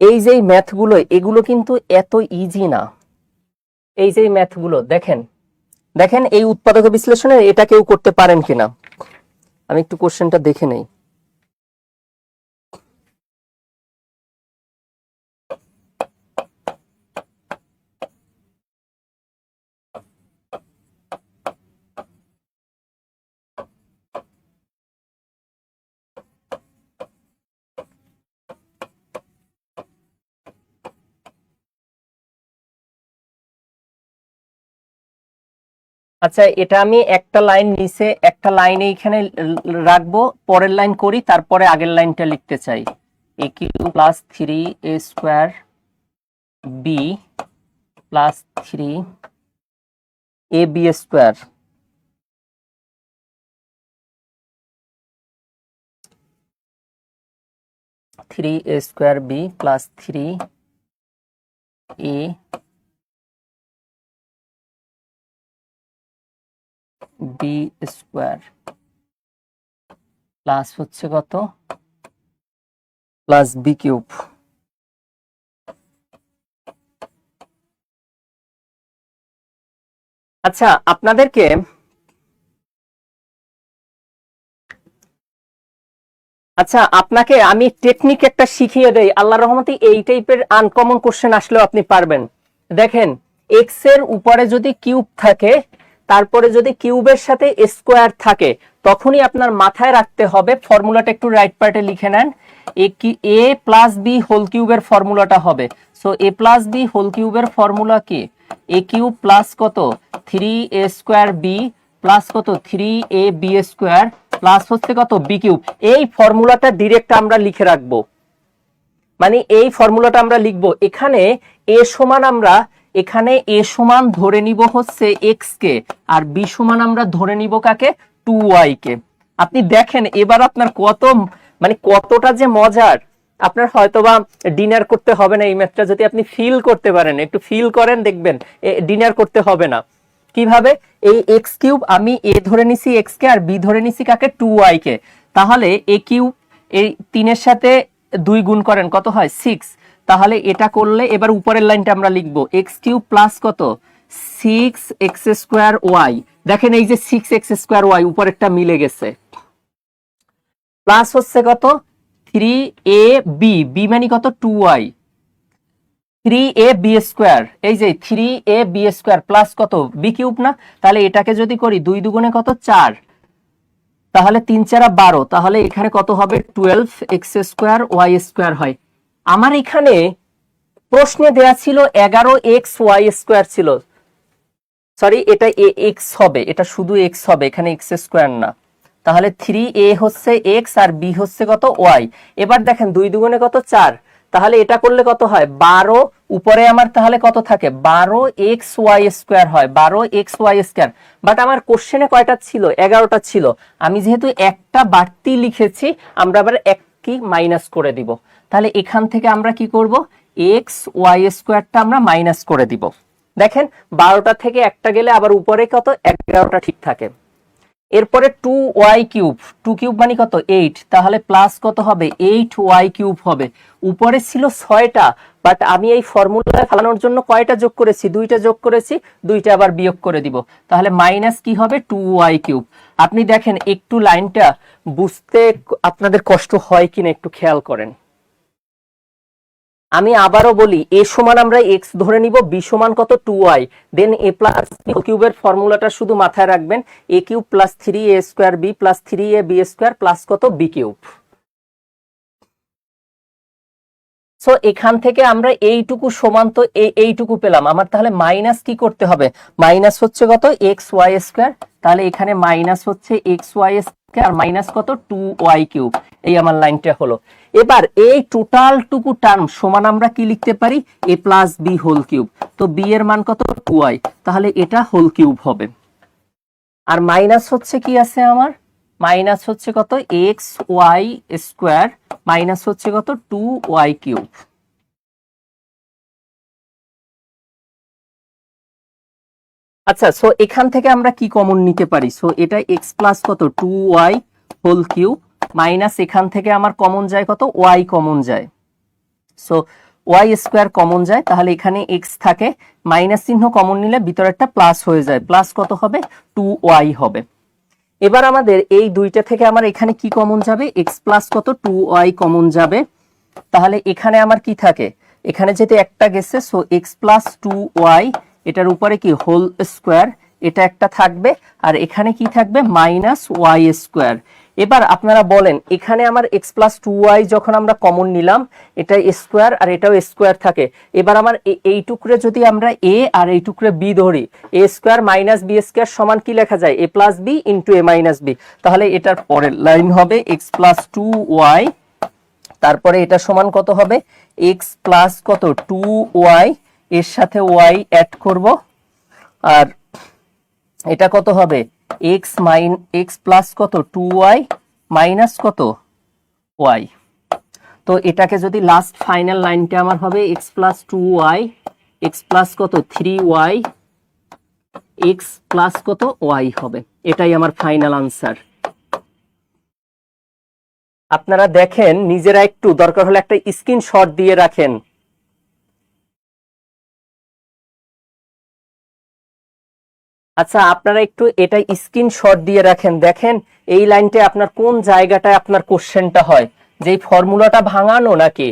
এই যে ম্যাথগুলো, এগুলো কিন্তু এত ইজি না। এই যে ম্যাথগুলো, দেখেন। দেখেন এই উৎপাদক বিশ্লেষণে এটা কেউ করতে পারেন কিনা। আমি একটু কোশ্চেনটা দেখে নেই। আচ্ছা এটা আমি একটা লাইন নিচে, একটা লাইন এইখানে রাখব, পরের লাইন করি, তারপরে আগের লাইনটা লিখতে চাই। A cube plus three A square B plus three A B square three A square B plus three A B square plus হচ্ছে কত? প্লাস বি কিউব আচ্ছা আপনাদেরকে আচ্ছা আপনাকে আমি টেকনিক একটা শিখিয়ে দেই। আল্লাহ রহমতে এই টাইপের আনকমন কোশ্চেন আসলেও আপনি পারবেন। দেখেন এক্সের উপরে যদি কিউব থাকে তারপরে যদি কিউবের সাথে স্কোয়ার থাকে, তখনই আপনার মাথায় রাখতে হবে, ফর্মুলাটা একটু রাইট পার্টে লিখে নেন, A A plus B whole কিউবের ফর্মুলাটা হবে। So A plus B whole কিউবের ফর্মুলা কি? এ কিউব প্লাস কত? Three A square B plus কত? Three A B square plus হচ্ছে কত? বি কিউব এই ফর্মুলাটা ডিরেক্ট আমরা লিখে রাখব। মানে এই ফর্মুলাটা আমরা লিখব। এখানে এ সমান আমরা এখানে এ সমান ধরে নিব হচ্ছে এক্স কে, আর বি সমান আমরা ধরে নিব কাকে? টু ওয়াই কে। আপনি দেখেন, এবার আপনার কত মানে কতটা যে মজার। আপনার হয়তোবা ডিনার করতে হবে না, এই ম্যাথটা যদি আপনি ফিল করতে পারেন, একটু ফিল করেন, দেখবেন ডিনার করতে হবে না। কীভাবে? এই এক্স কিউব আমি এ ধরে নিছি এক্স কে, আর বি ধরে নিছি কাকে? টু ওয়াই কে। তাহলে এ কিউব এই তিনের সাথে দুই গুণ করেন, কত হয়? সিক্স তাহলে এটা করলে এবার উপরের লাইনটা আমরা লিখব এক্স কিউব প্লাস কত? সিক্স এক্স স্কোয়ার ওয়াই দেখেন এই যে সিক্স এক্স স্কোয়ার ওয়াই উপরেরটা মিলে গেছে। প্লাস হচ্ছে কত? থ্রি এ বি বি মানে কত? Two Y three A B square এই যে three A B square plus কত? বি কিউব না? তাহলে এটাকে যদি করি দুই দুগুণে কত? চার। তাহলে তিন চারা বারো, তাহলে এখানে কত হবে? Twelve X square Y square হয়। আমার এখানে প্রশ্নে দেয়া ছিল এগারো এক্স ওয়াই স্কোয়ার ছিল। সরি এটা এ এক্স হবে, এটা শুধু এক্স হবে, এখানে এক্স স্কোয়ার না। তাহলে থ্রি এ হচ্ছে এক্স আর বি হচ্ছে কত ওয়াই এবার দেখেন দুই দুগুণে কত চার? তাহলে এটা করলে কত হয়? বারো, উপরে আমার তাহলে কত থাকে? বারো এক্স ওয়াই স্কোয়ার হয়, বারো এক্স ওয়াই স্কোয়ার বাট আমার কোশ্চেনে কয়টা ছিল? এগারোটা ছিল। আমি যেহেতু একটা বাড়তি লিখেছি, আমরা আবার এক কি মাইনাস করে দিব। তাহলে এখান থেকে আমরা কি করব? এক্স ওয়াই স্কোয়ারটা আমরা মাইনাস করে দিব। দেখেন, বারোটা থেকে একটা গেলে আবার উপরে কত? এগারোটা ঠিক থাকে। এরপরে two Y cube two cube মানে কত? এইট তাহলে প্লাস কত হবে? এইট ওয়াই কিউব হবে। উপরে ছিল ছয়টা বাট আমি এই ফর্মুলা ফেলানোর জন্য কয়টা যোগ করেছি? দুইটা যোগ করেছি, দুইটা আবার বিয়োগ করে দিব। তাহলে মাইনাস কি হবে? টু ওয়াই কিউব আপনি দেখেন, একটু লাইনটা বুঝতে আপনাদের কষ্ট হয় কিনা একটু খেয়াল করেন। আমি আবারও বলি, এ সমান আমরা এক্স ধরে নিব বি সমান কত two Y then A plus কিউবের ফর্মুলাটা শুধু মাথায় রাখবেন A cube plus three A square B plus three A B square plus কত বি কিউব সো এখান থেকে আমরা এইটুকু সমান তো এই এইটুকু পেলাম। আমার তাহলে মাইনাস কি করতে হবে? মাইনাস হচ্ছে কত? এক্স ওয়াই স্কোয়ার তাহলে এখানে মাইনাস হচ্ছে এক্স ওয়াই স্কোয়ার মাইনাস কত? টু ওয়াই কিউব এই আমার লাইনটা হলো। এবার এই টোটাল টুকু টার্ম সমান আমরা কি লিখতে পারি? A plus B whole cube. তো বি এর মান কত? Two Y. তাহলে এটা হোল কিউব হবে। আর মাইনাস হচ্ছে কি আছে আমার? মাইনাস হচ্ছে কত? এক্স ওয়াই স্কোয়ার মাইনাস হচ্ছে কত? Two Y cube. আচ্ছা সো এখান থেকে আমরা কি কমন নিতে পারি? সো এটা এক্স প্লাস কত? Two Y whole cube. Minus এখান থেকে আমার কমন যায় কত? ওয়াই কমন যায়। সো ওয়াই স্কোয়ার কমন যায়, তাহলে এখানে এক্স থাকে। মাইনাস চিহ্ন কমন নিলে ভিতরেরটা প্লাস হয়ে যায়। প্লাস কত হবে? টু ওয়াই হবে। এবার আমাদের এই দুইটা থেকে আমার এখানে কি কমন যাবে? এক্স প্লাস কত? টু ওয়াই কমন যাবে। তাহলে এখানে আমার কি থাকে? এখানে যেতে একটা গেছে so X plus two Y এটার উপরে কি? হোল স্কোয়ার এটা একটা থাকবে। আর এখানে কি থাকবে? মাইনাস ওয়াই স্কোয়ার এবার আপনারা বলেন, এখানে আমার এক্স প্লাস টু ওয়াই যখন আমরা কমন নিলাম এটা স্কোয়ার আর এটাও স্কোয়ার থাকে। এবার আমার এই টুকরে যদি আমরা এ আর এই টুকরে বি ধরি A square minus B square সমান কি লেখা যায়? A plus B into A minus B তাহলে এটার পরের লাইন হবে এক্স প্লাস টু ওয়াই তারপরে এটা সমান কত হবে? এক্স প্লাস কত? টু ওয়াই এর সাথে ওয়াই অ্যাড করব। আর এটা কত হবে? এক্স মাইন এক্স প্লাস কত? টু ওয়াই মাইনাস কত? ওয়াই তো এটাকে যদি লাস্ট ফাইনাল লাইনটা আমার হবে X plus two Y X plus কত? থ্রি ওয়াই এক্স প্লাস কত? ওয়াই হবে। এটাই আমার ফাইনাল আনসার আপনারা দেখেন, নিজেরা একটু দরকার হলে একটা স্ক্রিনশট দিয়ে রাখেন। আচ্ছা আপনারা একটু এটা স্ক্রিনশট দিয়ে রাখেন। দেখেন, এই লাইনটা আপনার কোন জায়গাটায় আপনার কোশ্চেনটা হয়? যে ফর্মুলাটা ভাঙানো নাকি?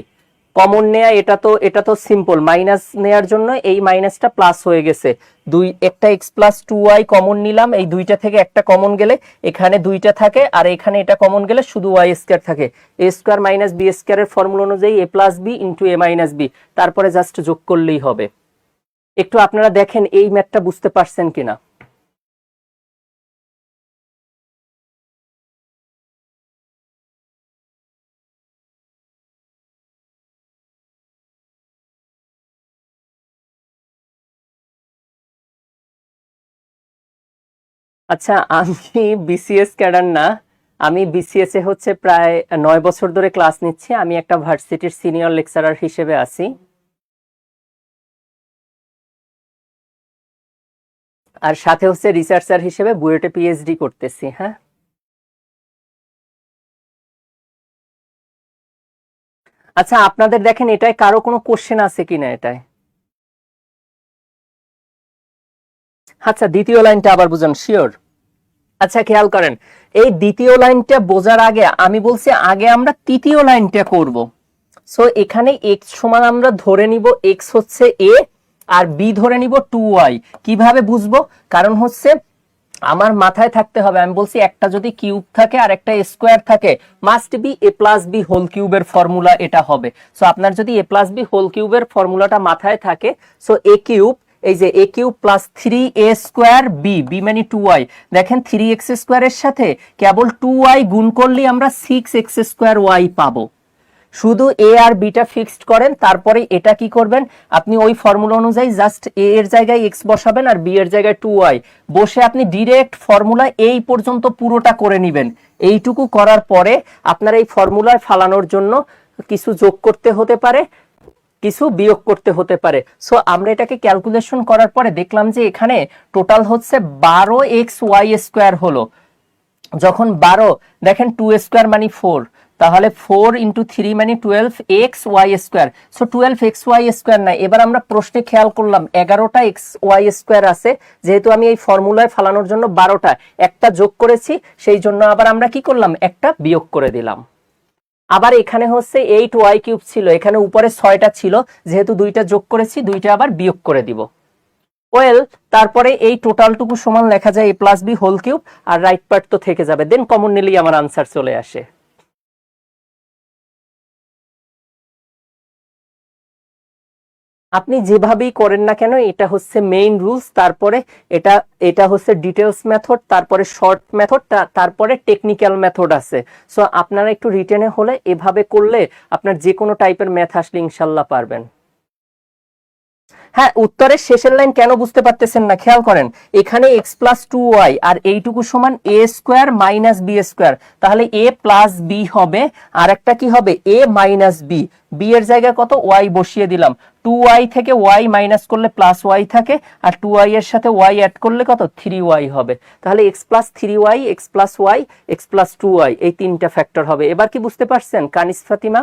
কমন নেয়া, এটা তো এটা তো সিম্পল মাইনাস নেয়ার জন্য এই মাইনাসটা প্লাস হয়ে গেছে। দুই, একটা X plus two Y common নিলাম, এই দুইটা থেকে একটা কমন গেলে এখানে দুইটা থাকে, আর এখানে এটা কমন গেলে শুধু ওয়াই স্কোয়ার থাকে। এ স্কোয়ার মাইনাস বি স্কোয়ারের ফর্মুলা অনুযায়ী A plus B into A minus B তারপরে জাস্ট যোগ করলেই হবে। একটু আপনারা দেখেন, এই ম্যাথটা বুঝতে পারছেন কিনা? আচ্ছা আমি বিসিএস ক্যাডার না। আমি বিসিএস এ হচ্ছে প্রায় নয় বছর ধরে ক্লাস নিচ্ছি। আমি একটা ভার্সিটির সিনিয়র লেকচারার হিসেবে আছি। আর সাথে হচ্ছে রিসার্চার হিসেবে বুয়েটে পিএইচডি করতেছি হ্যাঁ। আচ্ছা আপনাদের দেখেন এটায় কারও কোনো কোশ্চেন আছে কিনা এটায়? আচ্ছা দ্বিতীয় লাইনটা আবার বুঝান শিওর আচ্ছা খেয়াল করেন, এই দ্বিতীয় লাইনটা বোঝার আগে আমি বলছি আগে আমরা তৃতীয় লাইনটা করব। সো এখানে এক্স সমান আমরা ধরে নিব এক্স হচ্ছে এ আর বি ধরে নিব টু ওয়াই কীভাবে বুঝব? কারণ হচ্ছে আমার মাথায় থাকতে হবে, আমি বলছি একটা যদি কিউব থাকে আর একটা স্কোয়ার থাকে must be A plus B whole কিউবের ফর্মুলা এটা হবে। সো আপনার যদি এ প্লাস বি হোল কিউবের ফর্মুলাটা মাথায় থাকে সো এ কিউব এই যে A cube plus three A square B B মানে টু ওয়াই দেখেন থ্রি এক্স স্কোয়ারের সাথে কেবল টু ওয়াই গুণ করলে আমরা সিক্স এক্স স্কোয়ার ওয়াই পাবো। শুধু এ আর বিটা ফিক্সড করেন, তারপরে এটা কি করবেন? আপনি ওই ফর্মুলা অনুযায়ী জাস্ট এ এর জায়গায় এক্স বসাবেন আর বি এর জায়গায় টু ওয়াই বসে আপনি ডিরেক্ট ফর্মুলা এই পর্যন্ত পুরোটা করে নেবেন। এইটুকু করার পরে আপনার এই ফর্মুলায় ফালানোর জন্য কিছু যোগ করতে হতে পারে। কিছু বিয়োগ করতে হতে পারে। সো আমরা এটাকে ক্যালকুলেশন করার পরে দেখলাম যে এখানে টোটাল হচ্ছে বারো এক্স ওয়াই স্কোয়ার হলো। যখন বারো, দেখেন টু স্কোয়ার মানে ফোর তাহলে ফোর ইন্টু থ্রি মানে twelve x y square. So twelve x y square না, এবার আমরা প্রশ্নে খেয়াল করলাম, এগারোটা এক্স ওয়াই স্কোয়ার আছে, যেহেতু আমি এই ফর্মুলায় ফালানোর জন্য বারোটা, একটা যোগ করেছি, সেই জন্য আবার আমরা কি করলাম? একটা বিয়োগ করে দিলাম। আবার এখানে হচ্ছে এইট ওয়াই কিউব ছিল, এখানে উপরে ছয়টা ছিল, যেহেতু দুইটা যোগ করেছি, দুইটা আবার বিয়োগ করে দিব। ওয়েল তারপরে এই টোটালটুকু সমান লেখা যায় a plus b whole cube R right part তো থেকে যাবে। দেন কমন নিলেই আমার আনসার চলে আসে। আপনি যেভাবেই করেন না কেন, এটা হচ্ছে মেইন রুলস তারপরে এটা এটা হচ্ছে ডিটেলস মেথড তারপরে শর্ট মেথড তারপরে টেকনিক্যাল মেথড আছে। সো আপনারা একটু রিটেনে হলে এভাবে করলে আপনার যে কোনো টাইপের ম্যাথ আসলে ইনশাল্লাহ পারবেন। হ্যাঁ উত্তরের শেষের লাইন কেন বুঝতে পারতেছেন না? খেয়াল করেন, এখানে এক্স প্লাস টু ওয়াই আর এইটুকু সমান a square minus b square তাহলে এ প্লাস বি হবে, আর একটা কি হবে? এ মাইনাস বি বি এর জায়গায় কত? ওয়াই বসিয়ে দিলাম। টু ওয়াই থেকে ওয়াই মাইনাস করলে প্লাস ওয়াই থাকে, আর টু ওয়াই এর সাথে ওয়াই অ্যাড করলে কত? থ্রি ওয়াই হবে। তাহলে x plus three y x plus y x plus two y এই তিনটা ফ্যাক্টর হবে। এবার কি বুঝতে পারছেন, কানিস ফাতিমা?